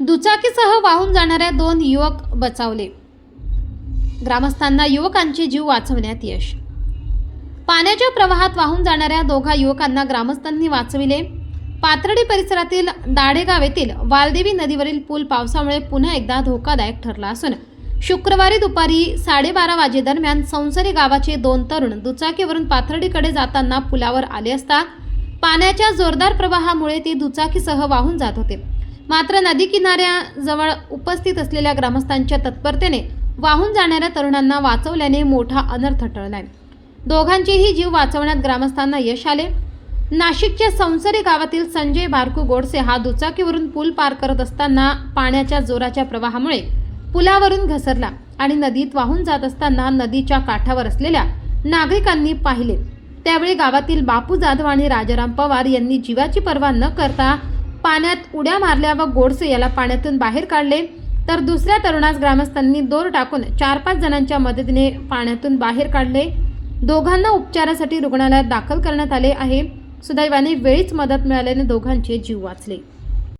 दुचाकीसह वाहून जाणाऱ्या दोन युवक बचावले. ग्रामस्थांना युवकांचे जीव वाचवण्यात यश. पाण्याच्या प्रवाहात वाहून जाणाऱ्या दोघा युवकांना ग्रामस्थांनी वाचविले. पाथर्डी परिसरातील दाढेगाव येथील वालदेवी नदीवरील पूल पावसामुळे पुन्हा एकदा धोकादायक ठरला असून शुक्रवारी दुपारी साडेबारा वाजेदरम्यान संसरी गावाचे दोन तरुण दुचाकीवरून पाथर्डीकडे जाताना पुलावर आले असता पाण्याच्या जोरदार प्रवाहामुळे ते दुचाकीसह वाहून जात होते. मात्र नदी किनाऱ्याजवळ उपस्थित असलेल्या ग्रामस्थांच्या तत्परतेने वाहून जाणाऱ्या तरुणांना वाचवल्याने मोठा अनर्थ टळलाय. दोघांचेही जीव वाचवण्यात ग्रामस्थांना यश आले. नाशिकच्या संसरी गावातील संजय बारकू गोडसे हा दुचाकीवरून पूल पार करत असताना पाण्याच्या जोराच्या प्रवाहामुळे पुलावरून घसरला आणि नदीत वाहून जात असताना नदीच्या काठावर असलेल्या नागरिकांनी पाहिले. त्यावेळी गावातील बापू जाधव आणि राजाराम पवार यांनी जीवाची पर्वा न करता पाण्यात उड्या मारल्या व गोडसे याला पाण्यातून बाहेर काढले तर दुसऱ्या तरुणास ग्रामस्थांनी दोर टाकून चार पाच जणांच्या मदतीने पाण्यातून बाहेर काढले. दोघांना उपचारासाठी रुग्णालयात दाखल करण्यात आले आहे. सुदैवाने वेळीच मदत मिळाल्याने दोघांचे जीव वाचले.